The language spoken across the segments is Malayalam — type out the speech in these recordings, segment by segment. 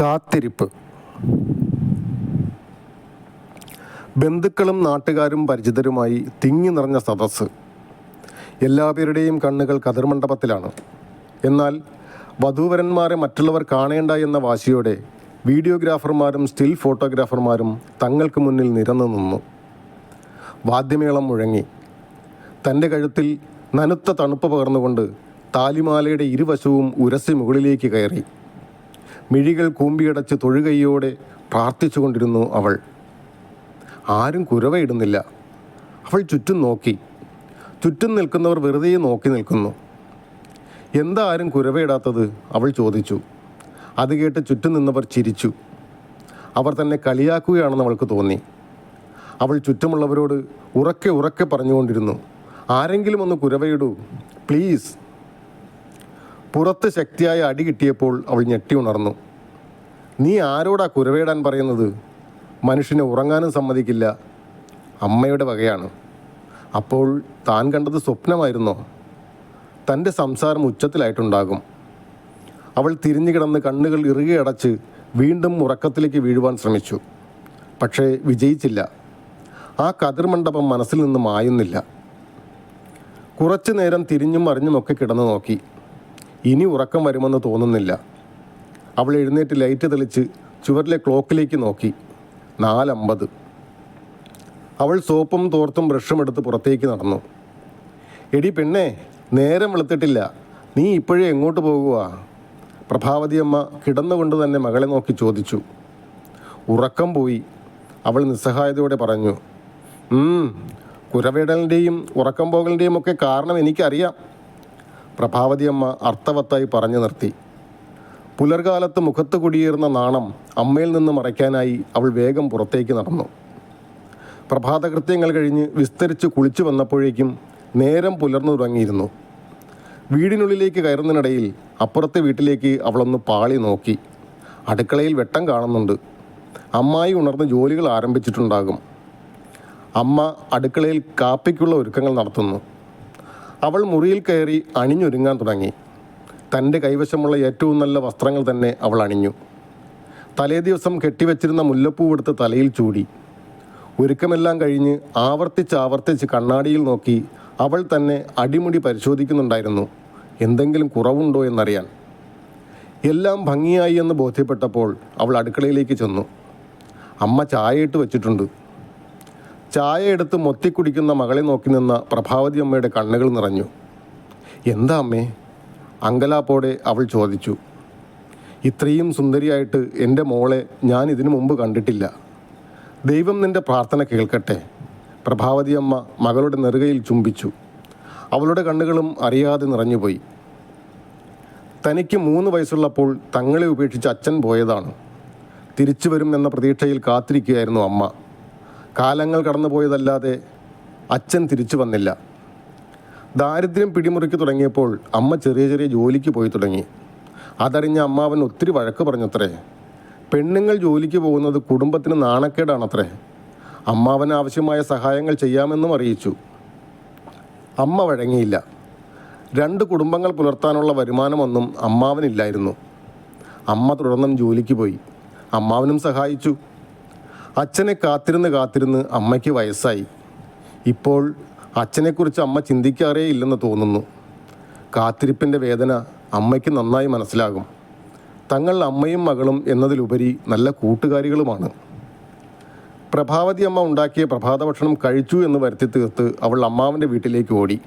കാത്തിരിപ്പ്. ബന്ധുക്കളും നാട്ടുകാരും പരിചിതരുമായി തിങ്ങി നിറഞ്ഞ സദസ്സ്. എല്ലാവരുടെയും കണ്ണുകൾ കതിർമണ്ഡപത്തിലാണ്. എന്നാൽ വധൂവരന്മാരെ മറ്റുള്ളവർ കാണേണ്ട എന്ന വാശിയോടെ വീഡിയോഗ്രാഫർമാരും സ്റ്റിൽ ഫോട്ടോഗ്രാഫർമാരും തങ്ങൾക്ക് മുന്നിൽ നിരന്നു നിന്നു. വാദ്യമേളം മുഴങ്ങി. തന്റെ കഴുത്തിൽ നനുത്ത തണുപ്പ് പകർന്നുകൊണ്ട് താലിമാലയുടെ ഇരുവശവും ഉരസി മുകളിലേക്ക് കയറി. മിഴികൾ കൂമ്പിയടച്ച് തൊഴുകയോടെ പ്രാർത്ഥിച്ചുകൊണ്ടിരുന്നു അവൾ. ആരും കുരവയിടുന്നില്ല. അവൾ ചുറ്റും നോക്കി. ചുറ്റും നിൽക്കുന്നവർ വെറുതെ നോക്കി നിൽക്കുന്നു. എന്താ ആരും കുരവയിടാത്തത്? അവൾ ചോദിച്ചു. അത് കേട്ട് ചുറ്റും നിന്നവർ ചിരിച്ചു. അവർ തന്നെ കളിയാക്കുകയാണെന്ന് അവൾക്ക് തോന്നി. അവൾ ചുറ്റുമുള്ളവരോട് ഉറക്കെ ഉറക്കെ പറഞ്ഞുകൊണ്ടിരുന്നു. ആരെങ്കിലും ഒന്ന് കുരവയിടൂ. പ്ലീസ്. പുറത്ത് ശക്തിയായ അടി കിട്ടിയപ്പോൾ അവൾ ഞെട്ടി ഉണർന്നു. നീ ആരോടാ കുരവേടാൻ പറയുന്നത്? മനുഷ്യനെ ഉറങ്ങാനും സമ്മതിക്കില്ല. അമ്മയുടെ വകയാണ്. അപ്പോൾ താൻ കണ്ടത് സ്വപ്നമായിരുന്നോ? തന്റെ സംസാരം ഉച്ചത്തിലായിട്ടുണ്ടാകും. അവൾ തിരിഞ്ഞു കിടന്ന് കണ്ണുകൾ ഇറുകെ അടച്ച് വീണ്ടും ഉറക്കത്തിലേക്ക് വീഴുവാൻ ശ്രമിച്ചു. പക്ഷേ വിജയിച്ചില്ല. ആ കതിർമണ്ഡപം മനസ്സിൽ നിന്ന് മായുന്നില്ല കുറച്ചു നേരം തിരിഞ്ഞും അറിഞ്ഞുമൊക്കെ കിടന്നു നോക്കി ഇനി ഉറക്കം വരുമെന്ന് തോന്നുന്നില്ല. അവൾ എഴുന്നേറ്റ് ലൈറ്റ് തെളിച്ച് ചുവരിലെ ക്ലോക്കിലേക്ക് നോക്കി. നാലമ്പത്. അവൾ സോപ്പും തോർത്തും ബ്രഷും എടുത്ത് പുറത്തേക്ക് നടന്നു. എടി പെണ്ണേ നേരം വെളുത്തിട്ടില്ല. നീ ഇപ്പോഴേ എങ്ങോട്ട് പോകുക പ്രഭാവതി അമ്മ കിടന്നുകൊണ്ട് തന്നെ മകളെ നോക്കി ചോദിച്ചു. ഉറക്കം പോയി. അവൾ നിസ്സഹായതയോടെ പറഞ്ഞു. "ഉം, കുരവേടലിന്റെയും ഉറക്കം പോകലിന്റെയും ഒക്കെ കാരണം എനിക്കറിയാം. പ്രഭാവതി അമ്മ അർത്ഥവത്തായി പറഞ്ഞു നിർത്തി. പുലർകാലത്ത് മുഖത്ത് കുടിയേറുന്ന നാണം അമ്മയിൽ നിന്ന് മറയ്ക്കാനായി അവൾ വേഗം പുറത്തേക്ക് നടന്നു. പ്രഭാതകൃത്യങ്ങൾ കഴിഞ്ഞ് വിസ്തരിച്ച് കുളിച്ചു വന്നപ്പോഴേക്കും നേരം പുലർന്നു തുടങ്ങിയിരുന്നു വീടിനുള്ളിലേക്ക് കയറുന്നതിനിടയിൽ അപ്പുറത്തെ വീട്ടിലേക്ക് അവളൊന്ന് പാളി നോക്കി. അടുക്കളയിൽ വെട്ടം കാണുന്നുണ്ട്. അമ്മായി ഉണർന്ന് ജോലികൾ ആരംഭിച്ചിട്ടുണ്ടാകും. അമ്മ അടുക്കളയിൽ കാപ്പിക്കുള്ള ഒരുക്കങ്ങൾ നടത്തുന്നു. അവൾ മുറിയിൽ കയറി അണിഞ്ഞൊരുങ്ങാൻ തുടങ്ങി. തന്റെ കൈവശമുള്ള ഏറ്റവും നല്ല വസ്ത്രങ്ങൾ തന്നെ അവൾ അണിഞ്ഞു. തലേദിവസം കെട്ടിവെച്ചിരുന്ന മുല്ലപ്പൂ എടുത്ത് തലയിൽ ചൂടി. ഒരുക്കമെല്ലാം കഴിഞ്ഞ് ആവർത്തിച്ച് ആവർത്തിച്ച് കണ്ണാടിയിൽ നോക്കി അവൾ തന്നെ അടിമുടി പരിശോധിക്കുന്നുണ്ടായിരുന്നു. എന്തെങ്കിലും കുറവുണ്ടോ എന്നറിയാൻ. എല്ലാം ഭംഗിയായി എന്ന് ബോധ്യപ്പെട്ടപ്പോൾ അവൾ അടുക്കളയിലേക്ക് ചെന്നു. അമ്മ ചായയിട്ട് വെച്ചിട്ടുണ്ട്. ചായ എടുത്ത് മൊത്തിക്കുടിക്കുന്ന മകളെ നോക്കി നിന്ന പ്രഭാവതി അമ്മയുടെ കണ്ണുകൾ നിറഞ്ഞു. എന്താ അമ്മേ? അങ്കലാപ്പോടെ അവൾ ചോദിച്ചു. ഇത്രയും സുന്ദരിയായിട്ട് എന്റെ മോളെ ഞാൻ ഇതിനു മുമ്പ് കണ്ടിട്ടില്ല. ദൈവം നിന്റെ പ്രാർത്ഥന കേൾക്കട്ടെ. പ്രഭാവതി അമ്മ മകളുടെ നെറുകയിൽ ചുംബിച്ചു. അവളുടെ കണ്ണുകളും അറിയാതെ നിറഞ്ഞുപോയി. തനിക്ക് മൂന്ന് വയസ്സുള്ളപ്പോൾ തങ്ങളെ ഉപേക്ഷിച്ച് അച്ഛൻ പോയതാണ്. തിരിച്ചു വരുമെന്ന പ്രതീക്ഷയിൽ കാത്തിരിക്കുകയായിരുന്നു അമ്മ. കാലങ്ങൾ കടന്നുപോയതല്ലാതെ അച്ഛൻ തിരിച്ചു വന്നില്ല. ദാരിദ്ര്യം പിടിമുറുക്കി തുടങ്ങിയപ്പോൾ അമ്മ ചെറിയ ചെറിയ ജോലിക്ക് പോയി തുടങ്ങി. അതറിഞ്ഞ അമ്മാവൻ ഒത്തിരി വഴക്ക് പറഞ്ഞത്രേ. പെണ്ണുങ്ങൾ ജോലിക്ക് പോകുന്നത് കുടുംബത്തിന് നാണക്കേടാണത്രേ. അമ്മാവൻ ആവശ്യമായ സഹായങ്ങൾ ചെയ്യാമെന്നും അറിയിച്ചു. അമ്മ വഴങ്ങിയില്ല. രണ്ട് കുടുംബങ്ങൾ പുലർത്താനുള്ള വരുമാനമൊന്നും അമ്മാവനില്ലായിരുന്നു. അമ്മ തുടർന്നും ജോലിക്ക് പോയി. അമ്മാവനും സഹായിച്ചു. അച്ഛനെ കാത്തിരുന്ന് കാത്തിരുന്ന് അമ്മയ്ക്ക് വയസ്സായി. ഇപ്പോൾ അച്ഛനെക്കുറിച്ച് അമ്മ ചിന്തിക്കാറേ ഇല്ലെന്ന് തോന്നുന്നു. കാത്തിരിപ്പിന്റെ വേദന അമ്മയ്ക്ക് നന്നായി മനസ്സിലാകും. തങ്ങൾ അമ്മയും മകളും എന്നതിലുപരി നല്ല കൂട്ടുകാരികളുമാണ്. പ്രഭാവതി അമ്മ ഉണ്ടാക്കിയ പ്രഭാത ഭക്ഷണം കഴിച്ചു എന്ന് വരുത്തി തീർത്ത് അവൾ അമ്മാവന്റെ വീട്ടിലേക്ക് ഓടി.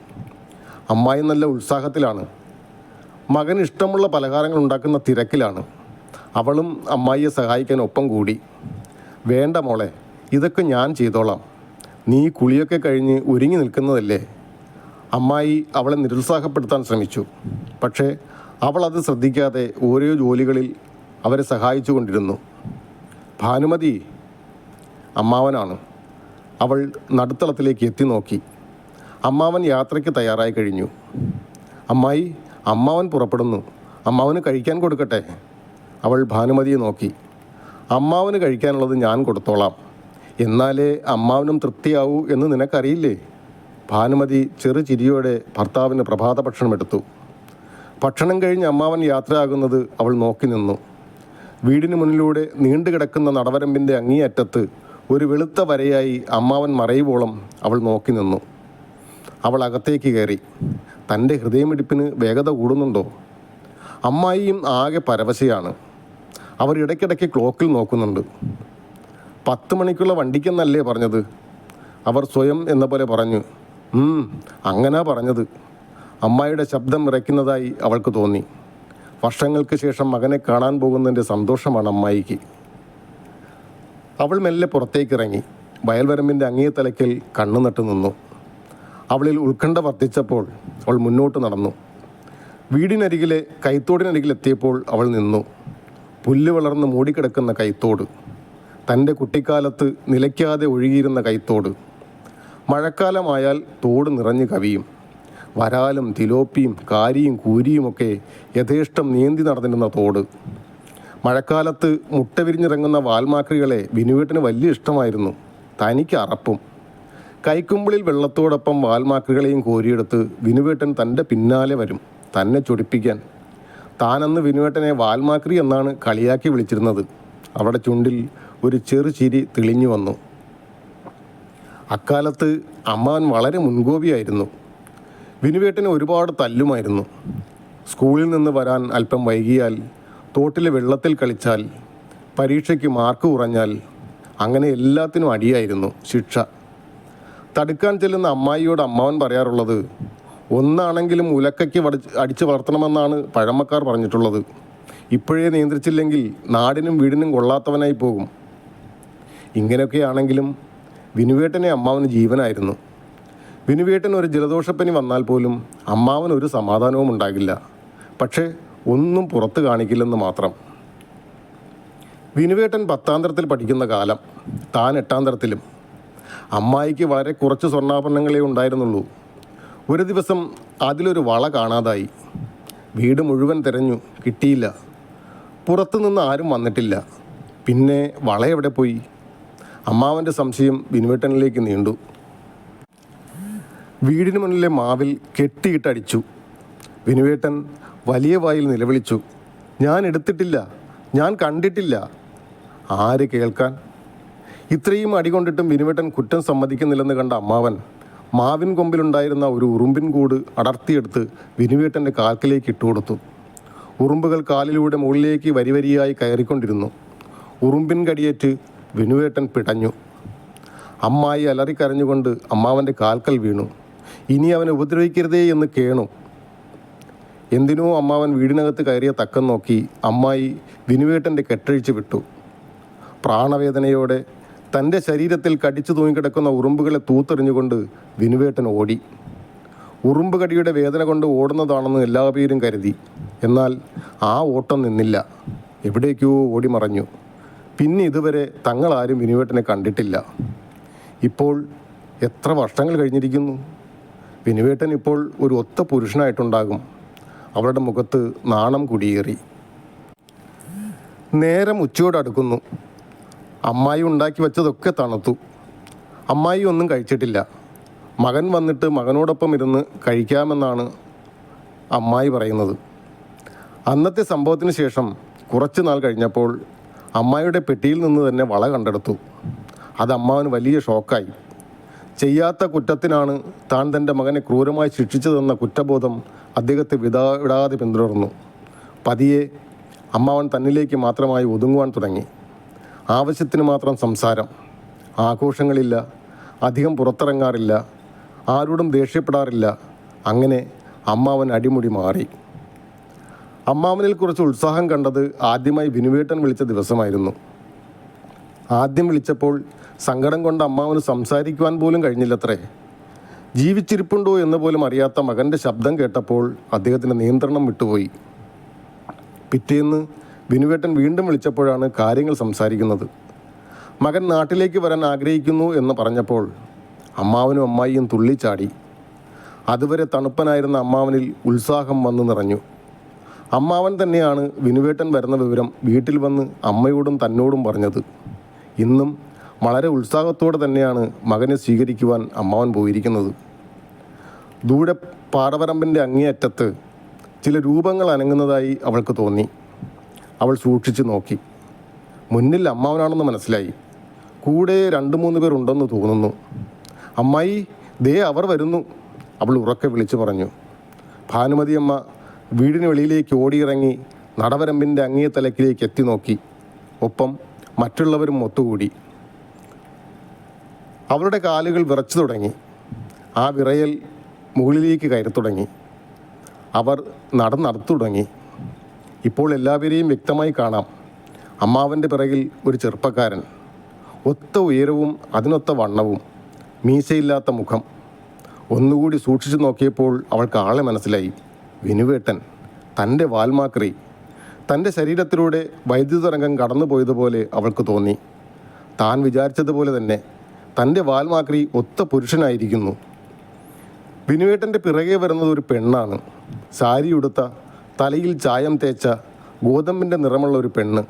അമ്മായി നല്ല ഉത്സാഹത്തിലാണ്. മകന് ഇഷ്ടമുള്ള പലഹാരങ്ങൾ ഉണ്ടാക്കുന്ന തിരക്കിലാണ്. അവളും അമ്മായിയെ സഹായിക്കാൻ ഒപ്പം കൂടി. വേണ്ട മോളെ ഇതൊക്കെ ഞാൻ ചെയ്തോളാം. നീ കുളിയൊക്കെ കഴിഞ്ഞ് ഒരുങ്ങി നിൽക്കുന്നതല്ലേ? അമ്മായി അവളെ നിരുത്സാഹപ്പെടുത്താൻ ശ്രമിച്ചു. പക്ഷേ അവൾ അത് ശ്രദ്ധിക്കാതെ ഓരോ ജോലികളിൽ അവരെ സഹായിച്ചു കൊണ്ടിരുന്നു ഭാനുമതി അമ്മാവനാണ്. അവൾ നടുത്തളത്തിലേക്ക് എത്തി നോക്കി. അമ്മാവൻ യാത്രയ്ക്ക് തയ്യാറായി കഴിഞ്ഞു. അമ്മായി അമ്മാവൻ പുറപ്പെടുന്നു. അമ്മാവന് കഴിക്കാൻ കൊടുക്കട്ടെ? അവൾ ഭാനുമതിയെ നോക്കി. അമ്മാവന് കഴിക്കാനുള്ളത് ഞാൻ കൊടുത്തോളാം. എന്നാലേ അമ്മാവനും തൃപ്തിയാവൂ എന്ന് നിനക്കറിയില്ലേ? ഭാനുമതി ചെറു ചിരിയോടെ ഭർത്താവിന് പ്രഭാത ഭക്ഷണം എടുത്തു. ഭക്ഷണം കഴിഞ്ഞ് അമ്മാവൻ യാത്രയാകുന്നത് അവൾ നോക്കി നിന്നു. വീടിന് മുന്നിലൂടെ നീണ്ടുകിടക്കുന്ന നടവരമ്പിന്റെ അങ്ങേയറ്റത്ത് ഒരു വെളുത്ത വരയായി അമ്മാവൻ മറയുവോളം അവൾ നോക്കി നിന്നു. അവൾ അകത്തേക്ക് കയറി. തന്റെ ഹൃദയമിടിപ്പിന് വേഗത കൂടുന്നുണ്ടോ? അമ്മായിയും ആകെ പരവശയാണ്. അവർ ഇടയ്ക്കിടയ്ക്ക് ക്ലോക്കിൽ നോക്കുന്നുണ്ട്. പത്ത് മണിക്കുള്ള വണ്ടിക്കെന്നല്ലേ പറഞ്ഞത്? അവർ സ്വയം എന്ന പോലെ പറഞ്ഞു. അങ്ങനാ പറഞ്ഞത്. അമ്മായിയുടെ ശബ്ദം ഇറയ്ക്കുന്നതായി അവൾക്ക് തോന്നി. വർഷങ്ങൾക്ക് ശേഷം മകനെ കാണാൻ പോകുന്നതിന്റെ സന്തോഷമാണ് അമ്മായിക്ക്. അവൾ മെല്ലെ പുറത്തേക്കിറങ്ങി. വയൽവരമ്പിന്റെ അങ്ങേ തലയ്ക്കൽ കണ്ണു നട്ട് നിന്നു. അവളിൽ ഉത്കണ്ഠ വർദ്ധിച്ചപ്പോൾ അവൾ മുന്നോട്ട് നടന്നു. വീടിനരികിലെ കൈത്തോടിനരികിലെത്തിയപ്പോൾ അവൾ നിന്നു. പുല്ല് വളർന്ന് മൂടിക്കിടക്കുന്ന കൈത്തോട് തന്റെ കുട്ടിക്കാലത്ത് നിലയ്ക്കാതെ ഒഴുകിയിരുന്ന കൈത്തോട്. മഴക്കാലമായാൽ തോട് നിറഞ്ഞു കവിയും. വരാലും തിലോപ്പിയും കാരിയും കൂരിയുമൊക്കെ യഥേഷ്ടം നീന്തി നടന്നിരുന്ന തോട്. മഴക്കാലത്ത് മുട്ട വിരിഞ്ഞിറങ്ങുന്ന വാൽമാക്രികളെ വിനുവേട്ടന് വലിയ ഇഷ്ടമായിരുന്നു. തനിക്ക് അറപ്പും. കൈക്കുമ്പിളിൽ വെള്ളത്തോടൊപ്പം വാൽമാക്രികളെയും കോരിയെടുത്ത് വിനുവേട്ടൻ തന്റെ പിന്നാലെ വരും തന്നെ ചൊടിപ്പിക്കാൻ. താനന്ന് വിനുവേട്ടനെ വാൽമാക്രി എന്നാണ് കളിയാക്കി വിളിച്ചിരുന്നത്. അവിടെ ചുണ്ടിൽ ഒരു ചെറു ചിരി തെളിഞ്ഞു വന്നു. അക്കാലത്ത് അമ്മാൻ വളരെ മുൻകോപിയായിരുന്നു. വിനുവേട്ടന് ഒരുപാട് തല്ലുമായിരുന്നു. സ്കൂളിൽ നിന്ന് വരാൻ അല്പം വൈകിയാൽ തോട്ടിലെ വെള്ളത്തിൽ കളിച്ചാൽ പരീക്ഷയ്ക്ക് മാർക്ക് കുറഞ്ഞാൽ അങ്ങനെ എല്ലാത്തിനും അടിയായിരുന്നു ശിക്ഷ. തടുക്കാൻ ചെല്ലുന്ന അമ്മായിയോട് അമ്മാവൻ പറയാറുള്ളത് ഒന്നാണെങ്കിലും ഉലക്കയ്ക്ക് അടിച്ച് വളർത്തണമെന്നാണ് പഴമക്കാർ പറഞ്ഞിട്ടുള്ളത്. ഇപ്പോഴേ നിയന്ത്രിച്ചില്ലെങ്കിൽ നാടിനും വീടിനും കൊള്ളാത്തവനായി പോകും. ഇങ്ങനെയൊക്കെയാണെങ്കിലും വിനുവേട്ടനെ അമ്മാവന് ജീവനായിരുന്നു. വിനുവേട്ടൻ ഒരു ജലദോഷപ്പനി വന്നാൽ പോലും അമ്മാവന് ഒരു സമാധാനവും ഉണ്ടാകില്ല. പക്ഷേ ഒന്നും പുറത്ത് കാണിക്കില്ലെന്ന് മാത്രം. വിനുവേട്ടൻ പത്താം തരത്തിൽ പഠിക്കുന്ന കാലം താൻ എട്ടാം തരത്തിലും അമ്മായിക്ക് വളരെ കുറച്ച് സ്വർണാഭരണങ്ങളേ ഉണ്ടായിരുന്നുള്ളൂ. ഒരു ദിവസം അതിലൊരു വള കാണാതായി. വീട് മുഴുവൻ തിരഞ്ഞു. കിട്ടിയില്ല. പുറത്തുനിന്ന് ആരും വന്നിട്ടില്ല. പിന്നെ വള എവിടെ പോയി? അമ്മാവന്റെ സംശയം വിനുവേട്ടനിലേക്ക് നീണ്ടു. വീടിന് മുന്നിലെ മാവിൽ കെട്ടിയിട്ടടിച്ചു. വിനുവേട്ടൻ വലിയ വായിൽ നിലവിളിച്ചു. ഞാൻ എടുത്തിട്ടില്ല. ഞാൻ കണ്ടിട്ടില്ല. ആര് കേൾക്കാൻ? ഇത്രയും അടികൊണ്ടിട്ടും വിനുവേട്ടൻ കുറ്റം സമ്മതിക്കുന്നില്ലെന്ന് കണ്ട അമ്മാവൻ മാവിൻ കൊമ്പിലുണ്ടായിരുന്ന ഒരു ഉറുമ്പിൻ കൂട് അടർത്തിയെടുത്ത് വിനുവേട്ടന്റെ കാൽക്കിലേക്ക് ഇട്ടുകൊടുത്തു ഉറുമ്പുകൾ കാലിലൂടെ മുകളിലേക്ക് വരിവരിയായി കയറിക്കൊണ്ടിരുന്നു. ഉറുമ്പിൻ കടിയേറ്റ് വിനുവേട്ടൻ പിടഞ്ഞു. അമ്മായി അലറിക്കരഞ്ഞുകൊണ്ട് അമ്മാവന്റെ കാൽക്കൽ വീണു. ഇനി അവനെ ഉപദ്രവിക്കരുതേ എന്ന് കേണു. എന്തിനോ അമ്മാവൻ വീടിനകത്ത് കയറിയ തക്കം നോക്കി അമ്മായി വിനുവേട്ടന്റെ കെട്ടഴിച്ചു വിട്ടു. പ്രാണവേദനയോടെ തന്റെ ശരീരത്തിൽ കടിച്ചു തൂങ്ങിക്കിടക്കുന്ന ഉറുമ്പുകളെ തൂത്തെറിഞ്ഞുകൊണ്ട് വിനുവേട്ടൻ ഓടി. ഉറുമ്പ് കടിയുടെ വേദന കൊണ്ട് ഓടുന്നതാണെന്ന് എല്ലാ പേരും കരുതി. എന്നാൽ ആ ഓട്ടം നിന്നില്ല. എവിടേക്കോ ഓടി മറഞ്ഞു. പിന്നെ ഇതുവരെ തങ്ങളാരും വിനുവേട്ടനെ കണ്ടിട്ടില്ല. ഇപ്പോൾ എത്ര വർഷങ്ങൾ കഴിഞ്ഞിരിക്കുന്നു? വിനുവേട്ടൻ ഇപ്പോൾ ഒരു ഒത്ത പുരുഷനായിട്ടുണ്ടാകും. അവളുടെ മുഖത്ത് നാണം കുടിയേറി. നേരം ഉച്ചയോട് അടുക്കുന്നു. അമ്മായി ഉണ്ടാക്കി വെച്ചതൊക്കെ തണുത്തു. അമ്മായി ഒന്നും കഴിച്ചിട്ടില്ല. മകൻ വന്നിട്ട് മകനോടൊപ്പം ഇരുന്ന് കഴിക്കാമെന്നാണ് അമ്മായി പറയുന്നത്. അന്നത്തെ സംഭവത്തിന് ശേഷം കുറച്ച് നാൾ കഴിഞ്ഞപ്പോൾ അമ്മായിയുടെ പെട്ടിയിൽ നിന്ന് തന്നെ വള കണ്ടെടുത്തു. അത് അമ്മാവന് വലിയ ഷോക്കായി. ചെയ്യാത്ത കുറ്റത്തിനാണ് താൻ തന്റെ മകനെ ക്രൂരമായി ശിക്ഷിച്ചതെന്ന കുറ്റബോധം അദ്ദേഹത്തെ വിടാ വിടാതെ പിന്തുടർന്നു. പതിയെ അമ്മാവൻ തന്നിലേക്ക് മാത്രമായി ഒതുങ്ങുവാൻ തുടങ്ങി. ആവശ്യത്തിന് മാത്രം സംസാരം. ആഘോഷങ്ങളില്ല. അധികം പുറത്തിറങ്ങാറില്ല. ആരോടും ദേഷ്യപ്പെടാറില്ല. അങ്ങനെ അമ്മാവൻ അടിമുടി മാറി. അമ്മാവനിൽ കുറച്ച് ഉത്സാഹം കണ്ടത് ആദ്യമായി വിനുവേട്ടൻ വിളിച്ച ദിവസമായിരുന്നു. ആദ്യം വിളിച്ചപ്പോൾ സങ്കടം കൊണ്ട് അമ്മാവന് സംസാരിക്കുവാൻ പോലും കഴിഞ്ഞില്ലത്രേ. ജീവിച്ചിരിപ്പുണ്ടോ എന്ന് പോലും അറിയാത്ത മകന്റെ ശബ്ദം കേട്ടപ്പോൾ അദ്ദേഹത്തിന്റെ നിയന്ത്രണം വിട്ടുപോയി. പിറ്റേന്ന് വിനുവേട്ടൻ വീണ്ടും വിളിച്ചപ്പോഴാണ് കാര്യങ്ങൾ സംസാരിക്കുന്നത്. മകൻ നാട്ടിലേക്ക് വരാൻ ആഗ്രഹിക്കുന്നു എന്ന് പറഞ്ഞപ്പോൾ അമ്മാവനും അമ്മായിയും തുള്ളിച്ചാടി. അതുവരെ തണുപ്പനായിരുന്ന അമ്മാവനിൽ ഉത്സാഹം വന്നു നിറഞ്ഞു. അമ്മാവൻ തന്നെയാണ് വിനുവേട്ടൻ വരുന്ന വിവരം വീട്ടിൽ വന്ന് അമ്മയോടും തന്നോടും പറഞ്ഞത്. ഇന്നും വളരെ ഉത്സാഹത്തോടെ തന്നെയാണ് മകനെ സ്വീകരിക്കുവാൻ അമ്മാവൻ പോയിരിക്കുന്നത്. ദൂരെ പാടവരമ്പിന്റെ അങ്ങേയറ്റത്ത് ചില രൂപങ്ങൾ അനങ്ങുന്നതായി അവൾക്ക് തോന്നി. അവൾ സൂക്ഷിച്ചു നോക്കി. മുന്നിൽ അമ്മാവനാണെന്ന് മനസ്സിലായി. കൂടെ രണ്ട് മൂന്ന് പേർ ഉണ്ടെന്ന് തോന്നുന്നു. അമ്മായി ദേ അവർ വരുന്നു അവൾ ഉറക്കെ വിളിച്ചു പറഞ്ഞു. ഭാനുമതി അമ്മ വീടിന് വെളിയിലേക്ക് ഓടിയിറങ്ങി നടവരമ്പിന്റെ അങ്ങേ തലക്കിലേക്ക് എത്തി നോക്കി. ഒപ്പം മറ്റുള്ളവരും ഒത്തുകൂടി. അവളുടെ കാലുകൾ വിറച്ചു തുടങ്ങി. ആ വിറയൽ മുകളിലേക്ക് കയറി തുടങ്ങി. അവർ നടന്നടത്തു തുടങ്ങി. ഇപ്പോൾ എല്ലാവരെയും വ്യക്തമായി കാണാം. അമ്മാവന്റെ പിറകിൽ ഒരു ചെറുപ്പക്കാരൻ. ഒത്ത ഉയരവും അതിനൊത്ത വണ്ണവും. മീശയില്ലാത്ത മുഖം. ഒന്നുകൂടി സൂക്ഷിച്ചു നോക്കിയപ്പോൾ അവൾക്ക് ആളെ മനസ്സിലായി. വിനുവേട്ടൻ. തന്റെ വാൽമാക്രി. തന്റെ ശരീരത്തിലൂടെ വൈദ്യുതരംഗം കടന്നു പോയതുപോലെ അവൾക്ക് തോന്നി. താൻ വിചാരിച്ചതുപോലെ തന്നെ തന്റെ വാൽമാക്രി ഒത്ത പുരുഷനായിരിക്കുന്നു. വിനുവേട്ടന്റെ പിറകെ വരുന്നത് ഒരു പെണ്ണാണ്. സാരി ഉടുത്ത തലയിൽ ചായം തേച്ച ഗോതമ്പിന്റെ നിറമുള്ള ഒരു പെണ്ണ്.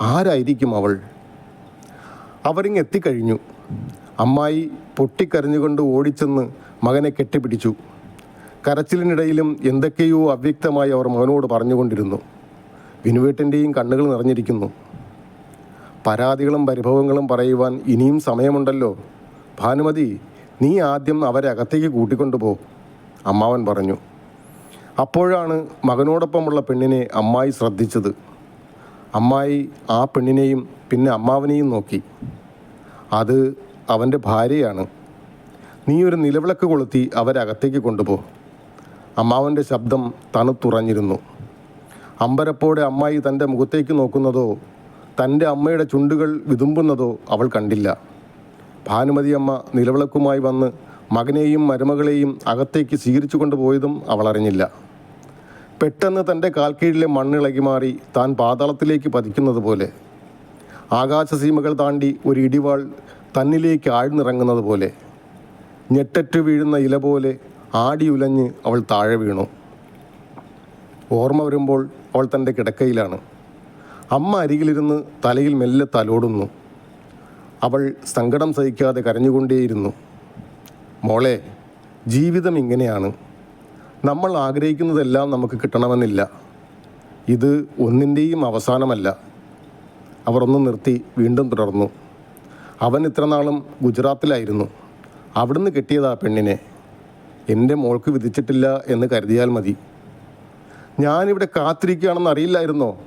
ആരായിരിക്കും അവൾ? അവരിങ് എത്തിക്കഴിഞ്ഞു. അമ്മായി പൊട്ടിക്കരഞ്ഞുകൊണ്ട് ഓടിച്ചെന്ന് മകനെ കെട്ടിപ്പിടിച്ചു. കരച്ചിലിനിടയിലും എന്തൊക്കെയോ അവ്യക്തമായി അവർ മകനോട് പറഞ്ഞുകൊണ്ടിരുന്നു. വിനുവേട്ടന്റെയും കണ്ണുകൾ നിറഞ്ഞിരിക്കുന്നു. പരാതികളും പരിഭവങ്ങളും പറയുവാൻ ഇനിയും സമയമുണ്ടല്ലോ. ഭാനുമതി നീ ആദ്യം അവരെ അകത്തേക്ക് കൂട്ടിക്കൊണ്ടുപോ അമ്മാവൻ പറഞ്ഞു. അപ്പോഴാണ് മകനോടൊപ്പമുള്ള പെണ്ണിനെ അമ്മായി ശ്രദ്ധിച്ചത്. അമ്മായി ആ പെണ്ണിനെയും പിന്നെ അമ്മാവനെയും നോക്കി. അത് അവന്റെ ഭാര്യയാണ്. നീ ഒരു നിലവിളക്ക് കൊളുത്തി അവരകത്തേക്ക് കൊണ്ടുപോ. അമ്മാവന്റെ ശബ്ദം തണുത്തുറഞ്ഞിരുന്നു. അമ്പരപ്പോടെ അമ്മായി തന്റെ മുഖത്തേക്ക് നോക്കുന്നതോ തന്റെ അമ്മയുടെ ചുണ്ടുകൾ വിതുമ്പുന്നതോ അവൾ കണ്ടില്ല. ഭാനുമതി അമ്മ നിലവിളക്കുമായി വന്ന് മകനെയും മരുമകളെയും അകത്തേക്ക് സ്വീകരിച്ചു കൊണ്ടുപോയതും അവൾ അറിഞ്ഞില്ല. പെട്ടെന്ന് തന്റെ കാൽക്കീഴിലെ മണ്ണിളകി മാറി താൻ പാതാളത്തിലേക്ക് പതിക്കുന്നത് പോലെ. ആകാശസീമകൾ താണ്ടി ഒരു ഇടിവാൾ തന്നിലേക്ക് ആഴ്ന്നിറങ്ങുന്നത് പോലെ. ഞെട്ടറ്റു വീഴുന്ന ഇല പോലെ ആടി ആടിയുലഞ്ഞ് അവൾ താഴെ വീണു. ഓർമ്മ വരുമ്പോൾ അവൾ തന്റെ കിടക്കയിലാണ്. അമ്മ അരികിലിരുന്ന് തലയിൽ മെല്ലെ തലോടുന്നു. അവൾ സങ്കടം സഹിക്കാതെ കരഞ്ഞുകൊണ്ടേയിരുന്നു. മോളെ ജീവിതം ഇങ്ങനെയാണ്. നമ്മൾ ആഗ്രഹിക്കുന്നതെല്ലാം നമുക്ക് കിട്ടണമെന്നില്ല. ഇത് ഒന്നിന്റെയും അവസാനമല്ല. അവർ ഒന്ന് നിർത്തി വീണ്ടും തുടർന്നു. അവൻ ഇത്രനാളും ഗുജറാത്തിലായിരുന്നു. അവിടുന്ന് കിട്ടിയതാ പെണ്ണിനെ. എന്റെ മോൾക്ക് വിധിച്ചിട്ടില്ല എന്ന് കരുതിയാൽ മതി. ഞാനിവിടെ കാത്തിരിക്കുകയാണെന്ന് അറിയില്ലായിരുന്നോ?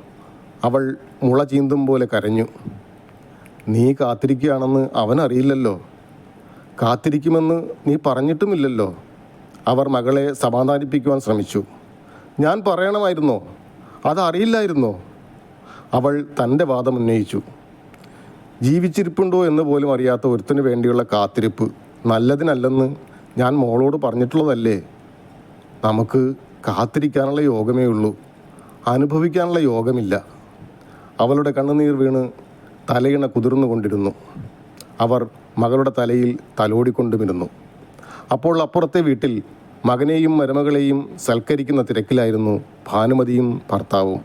അവൾ മുള ചീന്തും പോലെ കരഞ്ഞു. നീ കാത്തിരിക്കുകയാണെന്ന് അവനറിയില്ലല്ലോ. കാത്തിരിക്കുമെന്ന് നീ പറഞ്ഞിട്ടുമില്ലല്ലോ. അവർ മകളെ സമാധാനിപ്പിക്കുവാൻ ശ്രമിച്ചു. ഞാൻ പറയണമായിരുന്നോ അതറിയില്ലായിരുന്നോ. അവൾ തന്റെ വാദം ഉന്നയിച്ചു. ജീവിച്ചിരിപ്പുണ്ടോ എന്ന് പോലും അറിയാത്ത ഒരുത്തിന് വേണ്ടിയുള്ള കാത്തിരിപ്പ് നല്ലതിനല്ലെന്ന് ഞാൻ മോളോട് പറഞ്ഞിട്ടുള്ളതല്ലേ? നമുക്ക് കാത്തിരിക്കാനുള്ള യോഗമേ ഉള്ളൂ. അനുഭവിക്കാനുള്ള യോഗമില്ല. അവളുടെ കണ്ണുനീർ വീണ് തലയിണ കുതിർന്നു കൊണ്ടിരുന്നു അവർ മകളുടെ തലയിൽ തലോടിക്കൊണ്ടുമിരുന്നു. അപ്പോൾ അപ്പുറത്തെ വീട്ടിൽ മകനെയും മരുമകളെയും സൽക്കരിക്കുന്ന തിരക്കിലായിരുന്നു ഭാനുമതിയും ഭർത്താവും.